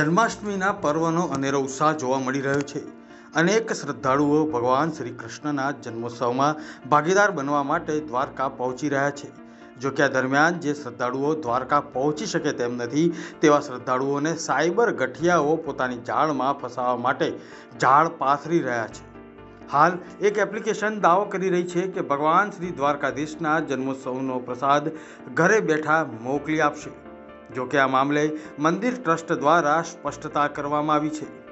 જન્માષ્ટમીના પર્વનો અનેરો ઉત્સાહ જોવા મળી રહ્યો છે. અનેક શ્રદ્ધાળુઓ ભગવાન શ્રી કૃષ્ણના જન્મોત્સવમાં ભાગીદાર બનવા માટે દ્વારકા પહોંચી રહ્યા છે. જો કે આ દરમિયાન જે શ્રદ્ધાળુઓ દ્વારકા પહોંચી શકે તેમ નથી, તેવા શ્રદ્ધાળુઓને સાયબર ગઠિયાઓ પોતાની જાળમાં ફસાવવા માટે જાળ પાથરી રહ્યા છે. હાલ એક એપ્લિકેશન દાવો કરી રહી છે કે ભગવાન શ્રી દ્વારકાધીશના જન્મોત્સવનો પ્રસાદ ઘરે બેઠા મોકલી આપશે. જો કે આ મામલે મંદિર ટ્રસ્ટ દ્વારા સ્પષ્ટતા કરવામાં આવી છે.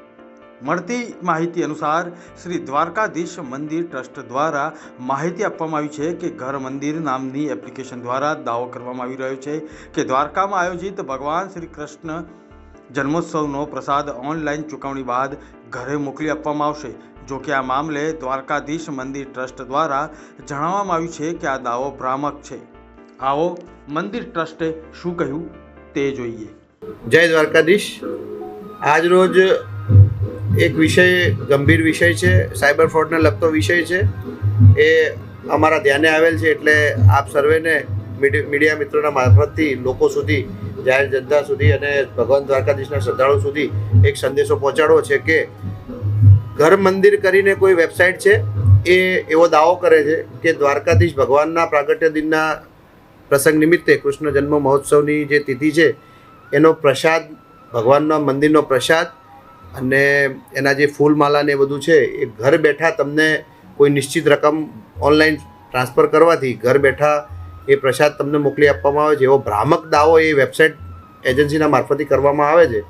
મળતી માહિતી અનુસાર શ્રી દ્વારકાધીશ મંદિર ટ્રસ્ટ દ્વારા માહિતી આપવામાં આવી છે કે ઘર મંદિર નામની એપ્લિકેશન દ્વારા દાવો કરવામાં આવી રહ્યો છે કે દ્વારકામાં આયોજિત ભગવાન શ્રી કૃષ્ણ જન્મોત્સવનો પ્રસાદ ઓનલાઈન ચૂકવણી બાદ ઘરે મોકલી આપવામાં આવશે. જો કે આ મામલે દ્વારકાધીશ મંદિર ટ્રસ્ટ દ્વારા જણાવવામાં આવ્યું છે કે આ દાવો ભ્રામક છે. આવો મંદિર ટ્રસ્ટે શું કહ્યું? તે જોઈએ. જય દ્વારકાધીશ. આજ રોજ એક વિષય, ગંભીર વિષય છે, સાયબર ફ્રોડને લગતો વિષય છે. એ અમારા ધ્યાને આવેલ છે એટલે આપ સર્વેને મીડિ- મીડિયા મિત્રોના મારફતથી લોકો સુધી, જાહેર જનતા સુધી અને ભગવાન દ્વારકાધીશના શ્રદ્ધાળુ સુધી એક સંદેશો પહોંચાડવો છે કે ઘર મંદિર કરીને કોઈ વેબસાઇટ છે, એ એવો દાવો કરે છે કે દ્વારકાધીશ ભગવાનના પ્રાગટ્ય દિનના પ્રસંગ નિમિત્તે કૃષ્ણ જન્મ મહોત્સવની જે તિથિ છે, એનો પ્રસાદ, ભગવાનના મંદિરનો પ્રસાદ અને એના જે ફૂલમાલા ને બધું છે, એ ઘર બેઠા તમને કોઈ નિશ્ચિત રકમ ઓનલાઈન ટ્રાન્સફર કરવાથી ઘર બેઠા એ પ્રસાદ તમને મોકલી આપવામાં આવે છે. એવો ભ્રામક દાવો એ વેબસાઇટ એજન્સીના મારફતે કરવામાં આવે છે.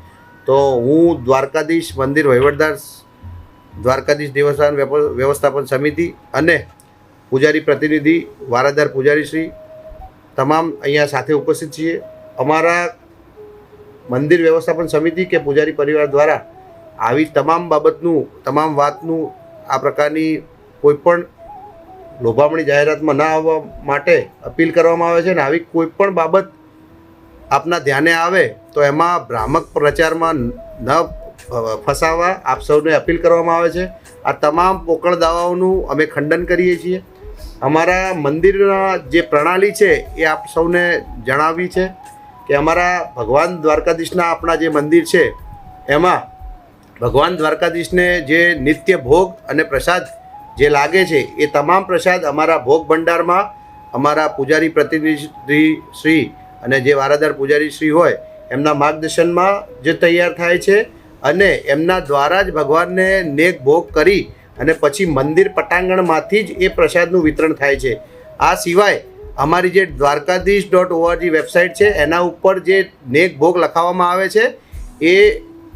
તો હું દ્વારકાધીશ મંદિર વહીવટદાર દ્વારકાધીશ દેવસ્થાન વ્યવસ્થાપન સમિતિ અને પૂજારી પ્રતિનિધિ, વારાદાર પૂજારીશ્રી તમામ અહીંયા સાથે ઉપસ્થિત છીએ. અમારા મંદિર વ્યવસ્થાપન સમિતિ કે પૂજારી પરિવાર દ્વારા આવી તમામ બાબતનું, તમામ વાતનું આ પ્રકારની કોઈપણ લોભામણી જાહેરાતમાં ના આવવા માટે અપીલ કરવામાં આવે છે અને આવી કોઈપણ બાબત આપના ધ્યાને આવે તો એમાં ભ્રામક પ્રચારમાં ન ફસાવા આપ સૌને અપીલ કરવામાં આવે છે. આ તમામ પોકળ દાવાઓનું અમે ખંડન કરીએ છીએ. અમારા મંદિરના જે પ્રણાલી છે એ આપ સૌને જણાવી છે કે અમારા ભગવાન દ્વારકાધીશના આપણા જે મંદિર છે, એમાં ભગવાન દ્વારકાધીશને જે નિત્ય ભોગ અને પ્રસાદ જે લાગે છે, એ તમામ પ્રસાદ અમારા ભોગ ભંડારમાં અમારા પૂજારી પ્રતિનિધિ શ્રી અને જે વારાદાર પૂજારી શ્રી હોય, એમના માર્ગદર્શનમાં જે તૈયાર થાય છે અને એમના દ્વારા જ ભગવાનને નેક ભોગ કરી અને પછી મંદિર પટાંગણમાંથી જ એ પ્રસાદનું વિતરણ થાય છે. આ સિવાય અમારી જે દ્વારકાધીશ ડોટ ઓઆરજી વેબસાઇટ છે, એના ઉપર જે નેક ભોગ લખાવવામાં આવે છે, એ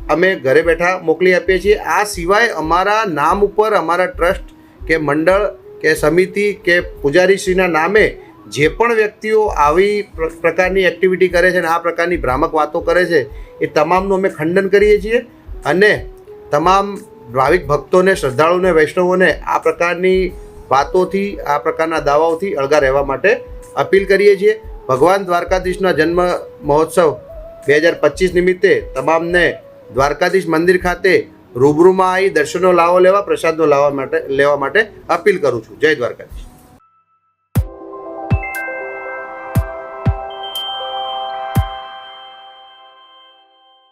અમે ઘરે બેઠા મોકલી આપીએ છીએ. આ સિવાય અમારા નામ ઉપર અમારા ટ્રસ્ટ કે મંડળ કે સમિતિ કે પૂજારીશ્રીના નામે જે પણ વ્યક્તિઓ આવી પ્રકારની એક્ટિવિટી કરે છે અને આ પ્રકારની ભ્રામક વાતો કરે છે, એ તમામનું અમે ખંડન કરીએ છીએ. અને તમામ ભાવિક ભક્તોને, શ્રદ્ધાળુને, વૈષ્ણવોને આ પ્રકારની વાતોથી, આ પ્રકારના દાવાઓથી અળગા રહેવા માટે અપીલ કરીએ છીએ. ભગવાન દ્વારકાધીશના જન્મ મહોત્સવ બે હજાર પચીસ નિમિત્તે તમામને દ્વારકાધીશ મંદિર ખાતે રૂબરૂમાં આવી દર્શનનો લાવો, લેવા, પ્રસાદનો લાવવા માટે, લેવા માટે અપીલ કરું છું. જય દ્વારકાધીશ.